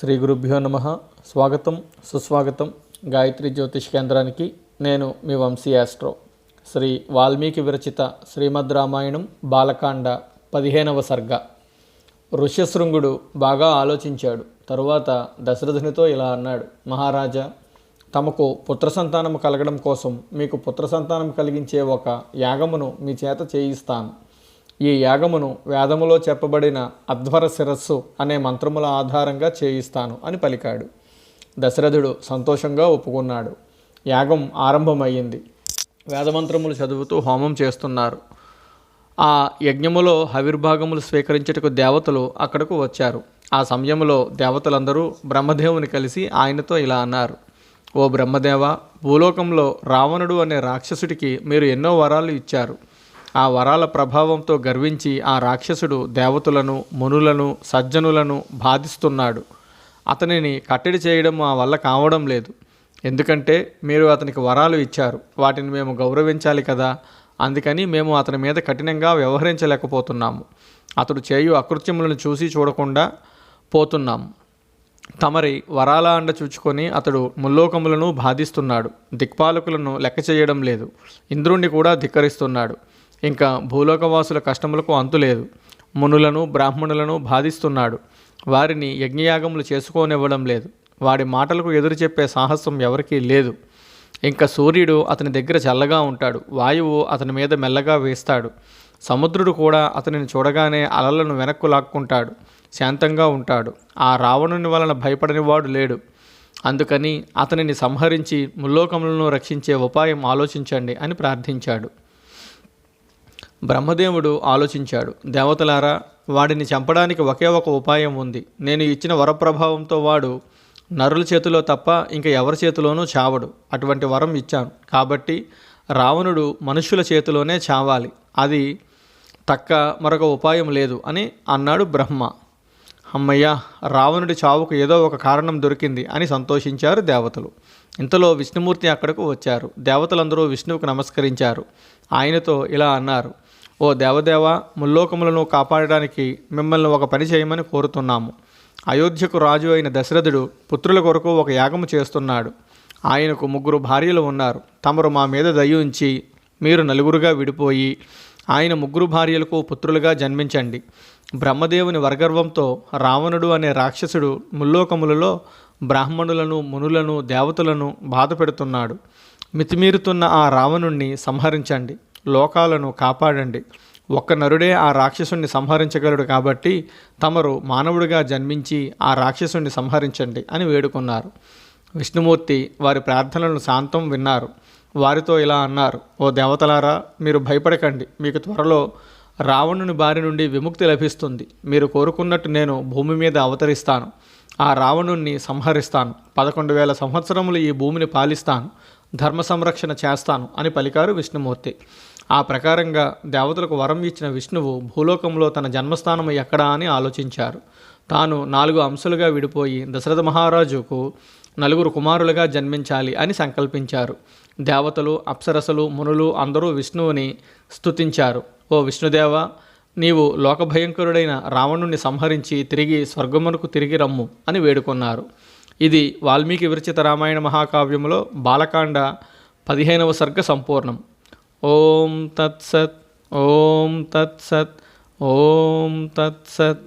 శ్రీ గురుభ్యో నమ. స్వాగతం సుస్వాగతం గాయత్రి జ్యోతిష్ కేంద్రానికి. నేను మీ వంశీ ఆస్ట్రో. శ్రీ వాల్మీకి విరచిత శ్రీమద్ రామాయణం బాలకాండ పదిహేనవ సర్గ. ఋష్యశృంగుడు బాగా ఆలోచించాడు. తరువాత దశరథునితో ఇలా అన్నాడు. మహారాజా తమకు పుత్ర సంతానం కలగడం కోసం మీకు పుత్ర సంతానం కలిగించే ఒక యాగమును మీ చేత చేయిస్తాను. ఈ యాగమును వేదములో చెప్పబడిన అధ్వర శిరస్సు అనే మంత్రముల ఆధారంగా చేయిస్తాను అని పలికాడు. దశరథుడు సంతోషంగా ఒప్పుకున్నాడు. యాగం ఆరంభమయ్యింది. వేదమంత్రములు చదువుతూ హోమం చేస్తున్నారు. ఆ యజ్ఞములో హవిర్భాగములు స్వీకరించుటకు దేవతలు అక్కడకు వచ్చారు. ఆ సమయంలో దేవతలందరూ బ్రహ్మదేవుని కలిసి ఆయనతో ఇలా అన్నారు. ఓ బ్రహ్మదేవ భూలోకంలో రావణుడు అనే రాక్షసుడికి మీరు ఎన్నో వరాలు ఇచ్చారు. ఆ వరాల ప్రభావంతో గర్వించి ఆ రాక్షసుడు దేవతలను మునులను సజ్జనులను బాధిస్తున్నాడు. అతనిని కట్టడి చేయడం మా వల్ల కావడం లేదు. ఎందుకంటే మీరు అతనికి వరాలు ఇచ్చారు. వాటిని మేము గౌరవించాలి కదా. అందుకని మేము అతని మీద కఠినంగా వ్యవహరించలేకపోతున్నాము. అతడు చేయు అకృత్యములను చూసి చూడకుండా పోతున్నాము. తమరి వరాల అండ చూచుకొని అతడు ముల్లోకములను బాధిస్తున్నాడు దిక్పాలకులను లెక్క చేయడం లేదు ఇంద్రుణ్ణి కూడా ధిక్కరిస్తున్నాడు. ఇంకా భూలోకవాసుల కష్టములకు అంతు లేదు. మునులను బ్రాహ్మణులను బాధిస్తున్నాడు. వారిని యజ్ఞయాగములు చేసుకోనివ్వడం లేదు. వాడి మాటలకు ఎదురు చెప్పే సాహసం ఎవరికీ లేదు. ఇంకా సూర్యుడు అతని దగ్గర చల్లగా ఉంటాడు. వాయువు అతని మీద మెల్లగా వేస్తాడు. సముద్రుడు కూడా అతనిని చూడగానే అలలను వెనక్కు లాక్కుంటాడు. శాంతంగా ఉంటాడు. ఆ రావణుని వలన భయపడని వాడు లేడు. అందుకని అతనిని సంహరించి ముల్లోకములను రక్షించే ఉపాయం ఆలోచించండి అని ప్రార్థించాడు. బ్రహ్మదేవుడు ఆలోచించాడు. దేవతలారా వాడిని చంపడానికి ఒకే ఒక ఉపాయం ఉంది. నేను ఇచ్చిన వరప్రభావంతో వాడు నరుల చేతిలో తప్ప ఇంకా ఎవరి చేతిలోనూ చావడు. అటువంటి వరం ఇచ్చాను. కాబట్టి రావణుడు మనుషుల చేతిలోనే చావాలి. అది తక్క మరొక ఉపాయం లేదు అని అన్నాడు బ్రహ్మ. అమ్మయ్య రావణుడి చావుకు ఏదో ఒక కారణం దొరికింది అని సంతోషించారు దేవతలు. ఇంతలో విష్ణుమూర్తి అక్కడకు వచ్చారు. దేవతలందరూ విష్ణువుకు నమస్కరించారు. ఆయనతో ఇలా అన్నారు ఓ దేవదేవ ముల్లోకములను కాపాడడానికి మిమ్మల్ని ఒక పని చేయమని కోరుతున్నాము. అయోధ్యకు రాజు అయిన దశరథుడు పుత్రుల కొరకు ఒక యాగము చేస్తున్నాడు. ఆయనకు ముగ్గురు భార్యలు ఉన్నారు. తమరు మా మీద దయ ఉంచి మీరు నలుగురుగా విడిపోయి ఆయన ముగ్గురు భార్యలకు పుత్రులుగా జన్మించండి. బ్రహ్మదేవుని వరగర్వంతో రావణుడు అనే రాక్షసుడు ముల్లోకములలో బ్రాహ్మణులను మునులను దేవతలను బాధ పెడుతున్నాడు. మితిమీరుతున్న ఆ రావణుణ్ణి సంహరించండి. లోకాలను కాపాడండి. ఒక్క నరుడే ఆ రాక్షసుణ్ణి సంహరించగలడు కాబట్టి తమరు మానవుడిగా జన్మించి ఆ రాక్షసుణ్ణి సంహరించండి అని వేడుకున్నారు. విష్ణుమూర్తి వారి ప్రార్థనలను శాంతం విన్నారు. వారితో ఇలా అన్నారు ఓ దేవతలారా మీరు భయపడకండి. మీకు త్వరలో రావణుని బారి నుండి విముక్తి లభిస్తుంది. మీరు కోరుకున్నట్టు నేను భూమి మీద అవతరిస్తాను. ఆ రావణుణ్ణి సంహరిస్తాను. పదకొండు వేల సంవత్సరములు ఈ భూమిని పాలిస్తాను. ధర్మ సంరక్షణ చేస్తాను అని పలికారు విష్ణుమూర్తి. ఆ ప్రకారంగా దేవతలకు వరం ఇచ్చిన విష్ణువు భూలోకంలో తన జన్మస్థానం ఎక్కడా అని ఆలోచించారు. తాను నాలుగు అంశాలుగా విడిపోయి దశరథ మహారాజుకు నలుగురు కుమారులుగా జన్మించాలి అని సంకల్పించారు. దేవతలు అప్సరసలు మునులు అందరూ విష్ణువుని స్తుతించారు. ఓ విష్ణుదేవ నీవు లోకభయంకరుడైన రావణుణ్ణి సంహరించి తిరిగి స్వర్గమునకు తిరిగి రమ్ము అని వేడుకున్నారు. ఇది వాల్మీకి విరచిత రామాయణ మహాకావ్యంలో బాలకాండ పదిహేనవ సర్గ సంపూర్ణం. ఓం తత్సత్ ఓం తత్సత్ ఓం తత్సత్.